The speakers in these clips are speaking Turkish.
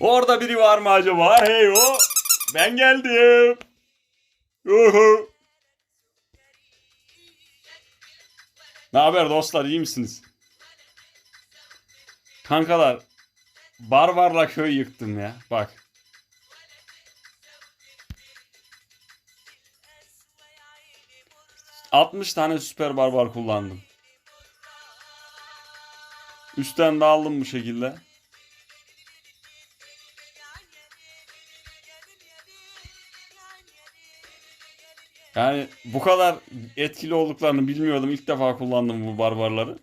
Orada biri var mı acaba? Hey o. Ben geldim. Uhu. Ne haber dostlar iyi misiniz? Kankalar barbarla köy yıktım ya bak. ...60 tane süper barbar kullandım. Üstten de aldım bu şekilde. Yani bu kadar etkili olduklarını bilmiyordum. İlk defa kullandım bu barbarları.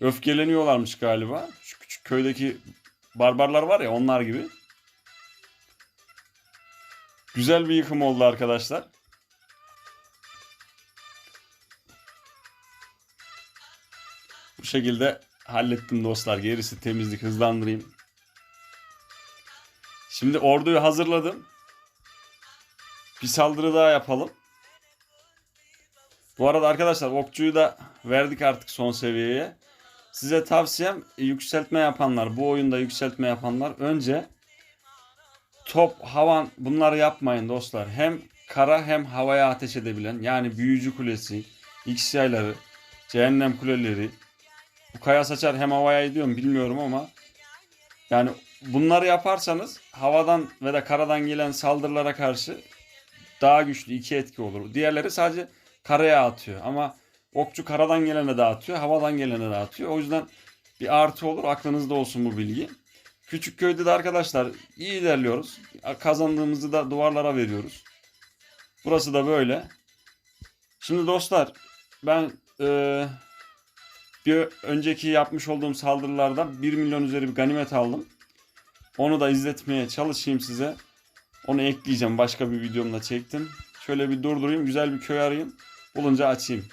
Öfkeleniyorlarmış galiba. Şu küçük köydeki barbarlar var ya onlar gibi. Güzel bir yıkım oldu arkadaşlar. Bu şekilde hallettim dostlar. Gerisi temizlik hızlandırayım. Şimdi orduyu hazırladım. Bir saldırı daha yapalım. Bu arada arkadaşlar okçuyu da verdik artık son seviyeye. Size tavsiyem yükseltme yapanlar, bu oyunda yükseltme yapanlar önce top, havan bunları yapmayın dostlar. Hem kara hem havaya ateş edebilen yani büyücü kulesi, X yayları, cehennem kuleleri. Bu kaya saçar hem havaya ediyor mu bilmiyorum ama yani bunları yaparsanız havadan ve de karadan gelen saldırılara karşı daha güçlü iki etki olur. Diğerleri sadece karaya atıyor ama okçu karadan gelene de atıyor, havadan gelene de atıyor. O yüzden bir artı olur. Aklınızda olsun bu bilgi. Küçük köyde de arkadaşlar iyi ilerliyoruz. Kazandığımızı da duvarlara veriyoruz. Burası da böyle. Şimdi dostlar ben e, bir önceki yapmış olduğum saldırılarda 1 milyon üzeri bir ganimet aldım. Onu da izletmeye çalışayım size. Onu ekleyeceğim. Başka bir videomda çektim. Şöyle bir durdurayım. Güzel bir köy arayayım. Bulunca açayım.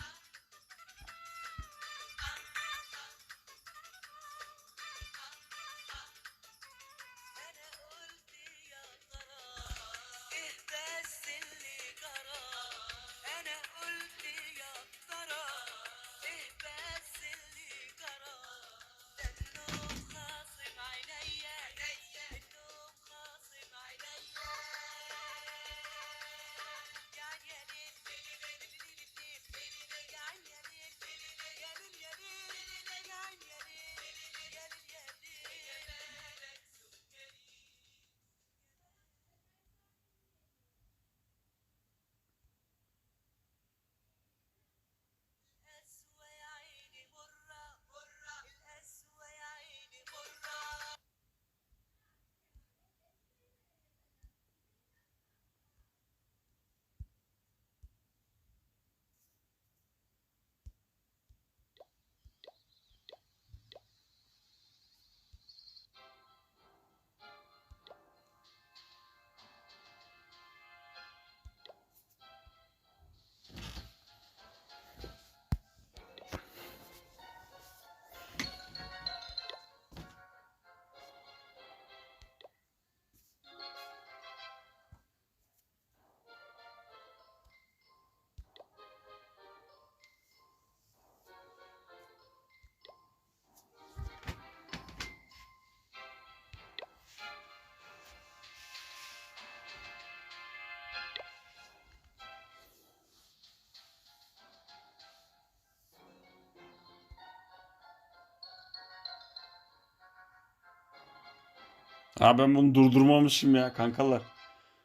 Ha ben bunu durdurmamışım ya kankalar.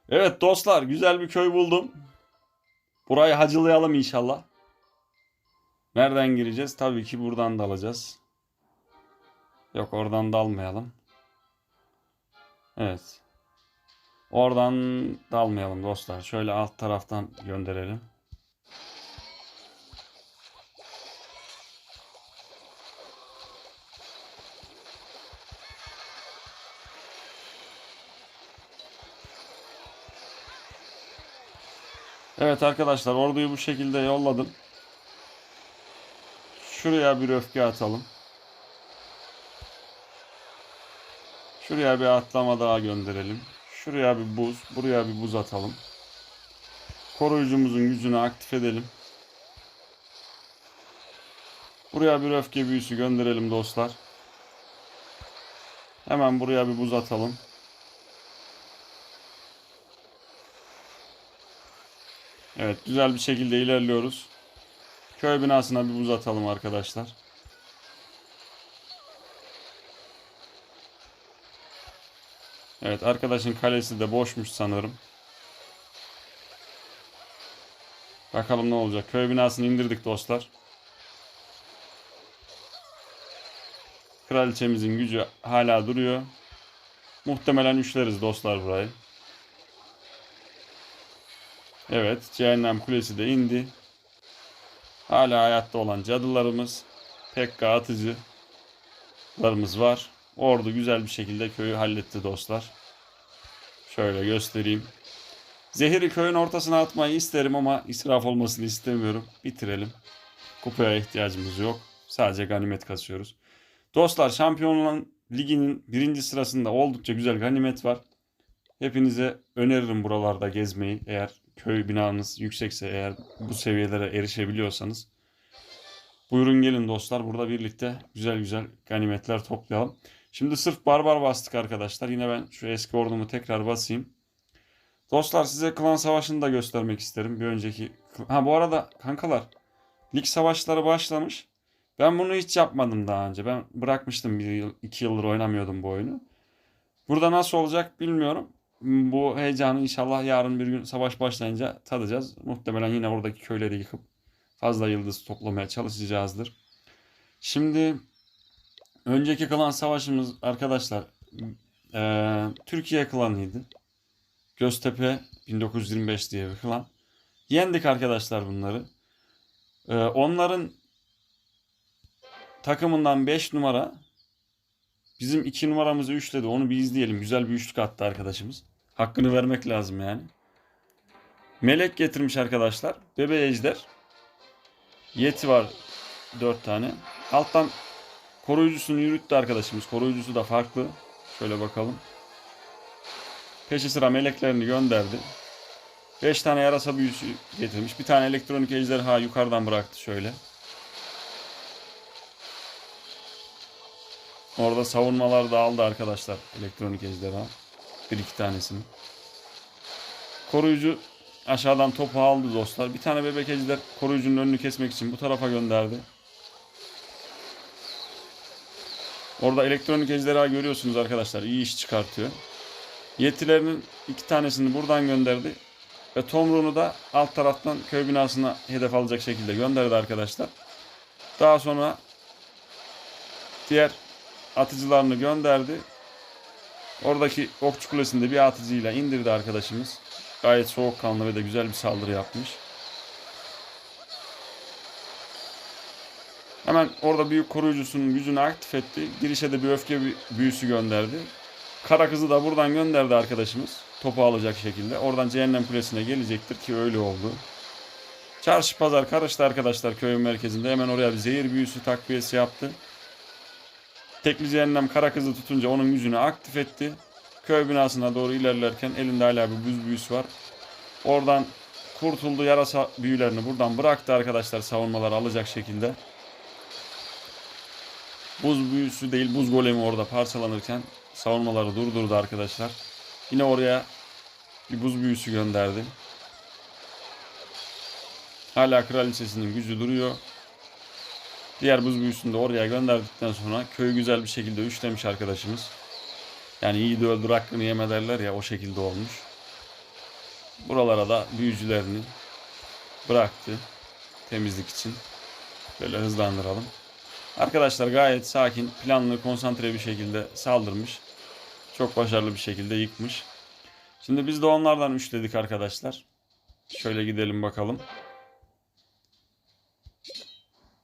Evet dostlar güzel bir köy buldum. Burayı hacılayalım inşallah. Nereden gireceğiz? Tabii ki buradan da alacağız. Yok oradan da almayalım. Evet. Oradan da almayalım dostlar. Şöyle alt taraftan gönderelim. Evet arkadaşlar orduyu bu şekilde yolladım. Şuraya bir öfke atalım. Şuraya bir atlama daha gönderelim. Şuraya bir buz, buraya bir buz atalım. Koruyucumuzun gücünü aktif edelim. Buraya bir öfke büyüsü gönderelim dostlar. Hemen buraya bir buz atalım. Evet güzel bir şekilde ilerliyoruz. Köy binasına bir buz atalım arkadaşlar. Evet arkadaşın kalesi de boşmuş sanırım. Bakalım ne olacak. Köy binasını indirdik dostlar. Kraliçemizin gücü hala duruyor. Muhtemelen üçleriz dostlar burayı. Evet, Cehennem Kulesi de indi. Hala hayatta olan cadılarımız, Pekka atıcılarımız var. Ordu güzel bir şekilde köyü halletti dostlar. Şöyle göstereyim. Zehiri köyün ortasına atmayı isterim ama israf olmasını istemiyorum. Bitirelim. Kupaya ihtiyacımız yok. Sadece ganimet kasıyoruz. Dostlar Şampiyonlar Ligi'nin birinci sırasında oldukça güzel ganimet var. Hepinize öneririm buralarda gezmeyi. Eğer köy binanız yüksekse, eğer bu seviyelere erişebiliyorsanız. Buyurun gelin dostlar. Burada birlikte güzel güzel ganimetler toplayalım. Şimdi sırf barbar bastık arkadaşlar. Yine ben şu eski ordumu tekrar basayım. Dostlar size klan savaşını da göstermek isterim. Bir önceki... Ha bu arada kankalar. Lig savaşları başlamış. Ben bunu hiç yapmadım daha önce. Ben bırakmıştım bir yıl, iki yıldır oynamıyordum bu oyunu. Burada nasıl olacak bilmiyorum. Bu heyecanı inşallah yarın bir gün savaş başlayınca tadacağız. Muhtemelen yine oradaki köyleri yıkıp fazla yıldız toplamaya çalışacağızdır. Şimdi önceki klan savaşımız arkadaşlar eee, Türkiye klanıydı. Göztepe 1925 diye bir klan. Yendik arkadaşlar bunları. Eee, onların takımından 5 numara bizim 2 numaramızı üçledi. Onu bir izleyelim. Güzel bir üçlük attı arkadaşımız. Hakkını vermek lazım yani. Melek getirmiş arkadaşlar. Bebe ejder. Yeti var 4 tane. Alttan koruyucusunu yürüttü arkadaşımız. Koruyucusu da farklı. Şöyle bakalım. Peşi sıra meleklerini gönderdi. 5 tane yarasa büyüsü getirmiş. Bir tane elektronik ejderha yukarıdan bıraktı şöyle. Orada savunmalar da aldı arkadaşlar. Elektronik ejderha. Bir iki tanesini. Koruyucu aşağıdan topu aldı dostlar. Bir tane bebek ejder koruyucunun önünü kesmek için bu tarafa gönderdi. Orada elektronik ejderha görüyorsunuz arkadaşlar. İyi iş çıkartıyor. Yetilerinin iki tanesini buradan gönderdi. Ve Tomruğunu da alt taraftan köy binasına hedef alacak şekilde gönderdi arkadaşlar. Daha sonra diğer atıcılarını gönderdi. Oradaki okçu kulesinde bir atıcıyla indirdi arkadaşımız. Gayet soğukkanlı ve de güzel bir saldırı yapmış. Hemen orada büyük koruyucusunun gücünü aktif etti. Girişe de bir öfke büyüsü gönderdi. Kara kızı da buradan gönderdi arkadaşımız. Topu alacak şekilde. Oradan cehennem kulesine gelecektir ki öyle oldu. Çarşı pazar karıştı arkadaşlar köyün merkezinde. Hemen oraya bir zehir büyüsü takviyesi yaptı. Tekli cehennem kara kızı tutunca onun yüzünü aktif etti. Köy binasına doğru ilerlerken elinde hala bir buz büyüsü var. Oradan kurtuldu yarasa büyülerini buradan bıraktı arkadaşlar savunmaları alacak şekilde. Buz büyüsü değil buz golemi orada parçalanırken savunmaları durdurdu arkadaşlar. Yine oraya bir buz büyüsü gönderdi. Hala kraliçesinin gücü duruyor. Diğer buz büyüsünü de oraya gönderdikten sonra köyü güzel bir şekilde üçlemiş arkadaşımız. Yani iyi de öldür hakkını yeme derler ya o şekilde olmuş. Buralara da büyücülerini bıraktı temizlik için. Böyle hızlandıralım. Arkadaşlar gayet sakin, planlı, konsantre bir şekilde saldırmış. Çok başarılı bir şekilde yıkmış. Şimdi biz de onlardan üçledik arkadaşlar. Şöyle gidelim bakalım.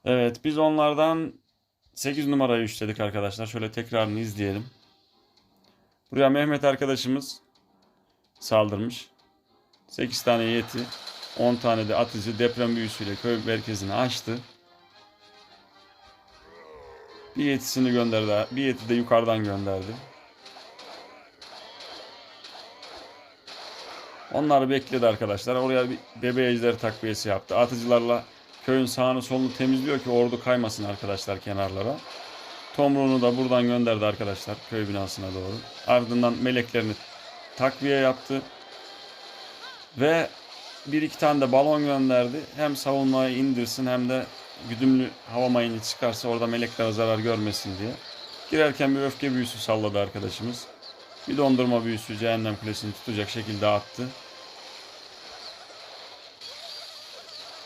Evet biz onlardan 8 numarayı üçledik arkadaşlar. Şöyle tekrarını izleyelim. Buraya Mehmet arkadaşımız saldırmış. 8 tane yeti, 10 tane de atıcı deprem büyüsüyle köy merkezini açtı. Bir yetisini gönderdi. Bir yeti de yukarıdan gönderdi. Onları bekledi arkadaşlar. Oraya bir bebe ejder takviyesi yaptı. Atıcılarla köyün sağını solunu temizliyor ki ordu kaymasın arkadaşlar kenarlara. Tomruğunu da buradan gönderdi arkadaşlar köy binasına doğru. Ardından meleklerini takviye yaptı. Ve bir iki tane de balon gönderdi. Hem savunmayı indirsin hem de güdümlü hava mayını çıkarsa orada melekler zarar görmesin diye. Girerken bir öfke büyüsü salladı arkadaşımız. Bir dondurma büyüsü cehennem kulesini tutacak şekilde attı.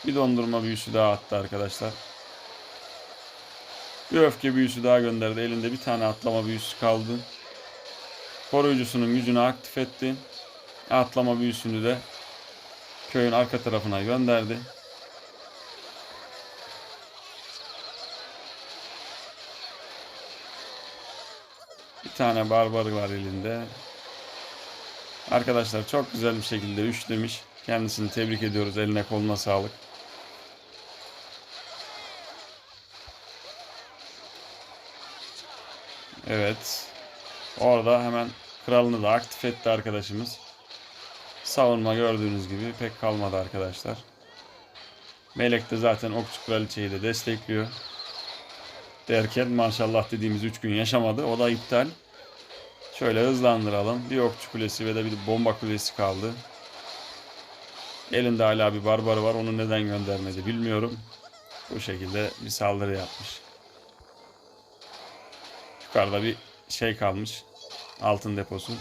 Bir dondurma büyüsü daha attı arkadaşlar. Bir öfke büyüsü daha gönderdi. Elinde bir tane atlama büyüsü kaldı. Koruyucusunun gücünü aktif etti. Atlama büyüsünü de köyün arka tarafına gönderdi. Bir tane barbarı var elinde. Arkadaşlar çok güzel bir şekilde üçlemiş. Kendisini tebrik ediyoruz. Eline koluna sağlık. Evet. Orada hemen kralını da aktif etti arkadaşımız. Savunma gördüğünüz gibi pek kalmadı arkadaşlar. Melek de zaten Okçu Kraliçeyi de destekliyor. Derken maşallah dediğimiz 3 gün yaşamadı. O da iptal. Şöyle hızlandıralım. Bir okçu kulesi ve de bir bomba kulesi kaldı. Elinde hala bir barbarı var. Onu neden göndermedi bilmiyorum. Bu şekilde bir saldırı yapmış. Yukarıda bir şey kalmış. Altın deposu.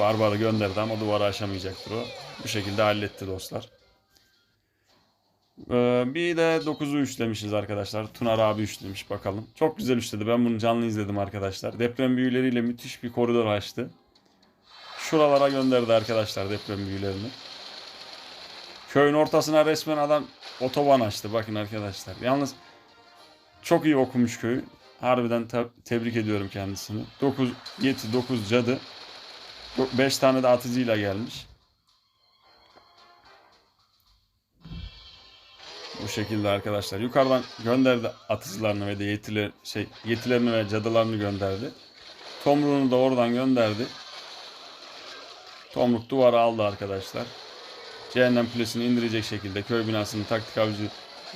Barbarı gönderdi ama duvarı aşamayacaktır o. Bu şekilde halletti dostlar. Ee, bir de 9'u üçlemişiz arkadaşlar. Tunar abi üçlemiş bakalım. Çok güzel üçledi. Ben bunu canlı izledim arkadaşlar. Deprem büyüleriyle müthiş bir koridor açtı. Şuralara gönderdi arkadaşlar deprem büyülerini. Köyün ortasına resmen adam otoban açtı. Bakın arkadaşlar. Yalnız çok iyi okumuş köyü. Harbiden te- tebrik ediyorum kendisini. 9 yeti 9 cadı. 5 tane de atıcıyla gelmiş. Bu şekilde arkadaşlar. Yukarıdan gönderdi atıcılarını ve de yetiler, şey, yetilerini ve cadılarını gönderdi. Tomruğunu da oradan gönderdi. Tomruk duvara aldı arkadaşlar. Cehennem kulesini indirecek şekilde köy binasını taktik avcı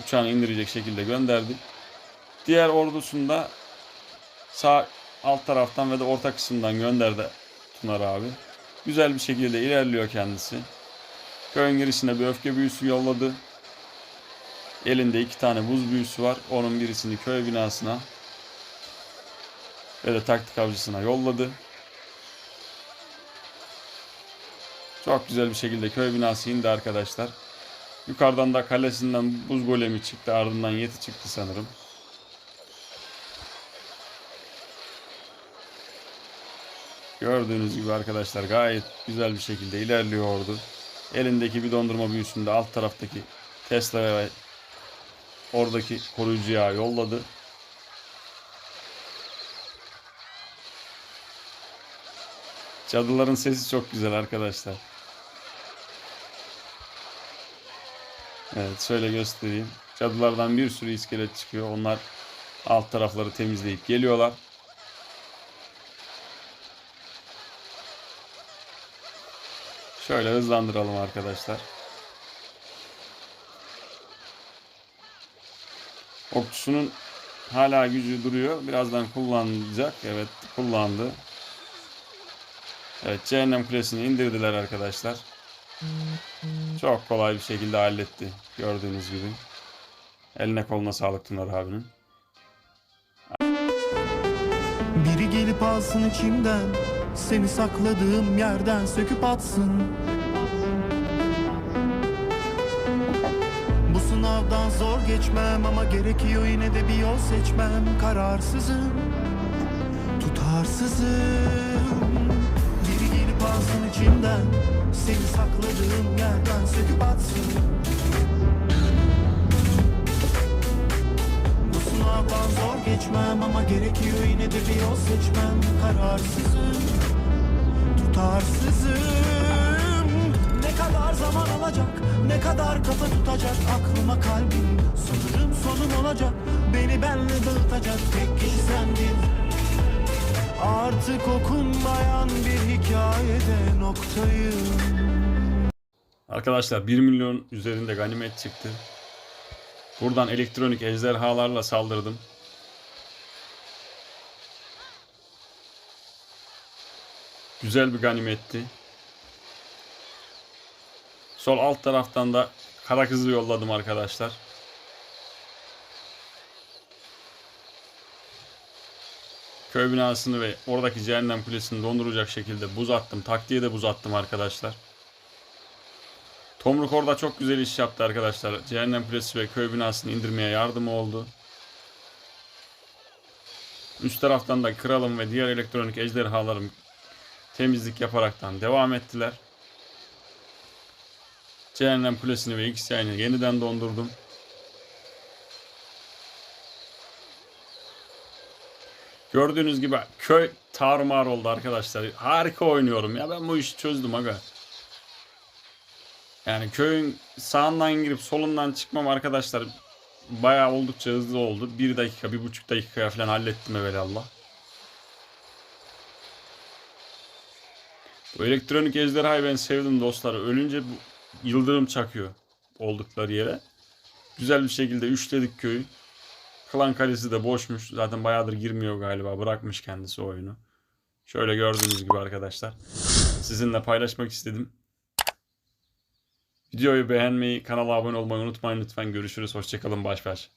uçağını indirecek şekilde gönderdi. Diğer ordusunda sağ alt taraftan ve de orta kısımdan gönderdi Tunar abi. Güzel bir şekilde ilerliyor kendisi. Köyün girişine bir öfke büyüsü yolladı. Elinde iki tane buz büyüsü var. Onun birisini köy binasına ve de taktik avcısına yolladı. Çok güzel bir şekilde köy binası indi arkadaşlar. Yukarıdan da kalesinden buz golemi çıktı. Ardından yeti çıktı sanırım. Gördüğünüz gibi arkadaşlar gayet güzel bir şekilde ilerliyordu. Elindeki bir dondurma büyüsünde alt taraftaki Tesla ve oradaki koruyucuya yolladı. Cadıların sesi çok güzel arkadaşlar. Evet şöyle göstereyim. Cadılardan bir sürü iskelet çıkıyor. Onlar alt tarafları temizleyip geliyorlar. Şöyle hızlandıralım arkadaşlar. Okçusunun hala gücü duruyor. Birazdan kullanacak. Evet kullandı. Evet cehennem kulesini indirdiler arkadaşlar. Çok kolay bir şekilde halletti. Gördüğünüz gibi. Eline koluna sağlık Tunar abinin. Biri gelip alsın içimden Seni sakladığım yerden söküp atsın. Bu sınavdan zor geçmem ama gerekiyor yine de bir yol seçmem. Kararsızım, tutarsızım. Biri gelip alsın içimden Seni sakladığım yerden söküp atsın. Sınavdan zor geçmem ama gerekiyor yine de bir yol seçmem. Kararsızım, tutarsızım Ne kadar zaman alacak, ne kadar kafa tutacak Aklıma kalbim, sanırım sonum olacak Beni benle dağıtacak tek kişi sendin Artık okunmayan bir hikayede noktayım Arkadaşlar 1 milyon üzerinde ganimet çıktı. Buradan elektronik ejderhalarla saldırdım. Güzel bir ganimetti. Sol alt taraftan da kara kızı yolladım arkadaşlar. Köy binasını ve oradaki cehennem kulesini donduracak şekilde buz attım. Taktiğe de buz attım arkadaşlar. Tomruk orada çok güzel iş yaptı arkadaşlar. Cehennem kulesi ve köy binasını indirmeye yardımı oldu. Üst taraftan da kralım ve diğer elektronik ejderhalarım temizlik yaparaktan devam ettiler. Cehennem Kulesi'ni ve X yayını yeniden dondurdum. Gördüğünüz gibi köy tarumar oldu arkadaşlar. Harika oynuyorum ya ben bu işi çözdüm aga. Yani köyün sağından girip solundan çıkmam arkadaşlar bayağı oldukça hızlı oldu. Bir dakika, bir buçuk dakikaya falan hallettim evvelallah. Bu elektronik ejderhayı ben sevdim dostlar. Ölünce bu yıldırım çakıyor oldukları yere. Güzel bir şekilde üçledik köyü. Klan kalesi de boşmuş. Zaten bayağıdır girmiyor galiba. Bırakmış kendisi oyunu. Şöyle gördüğünüz gibi arkadaşlar. Sizinle paylaşmak istedim. Videoyu beğenmeyi, kanala abone olmayı unutmayın lütfen. Görüşürüz. Hoşçakalın. Baş baş.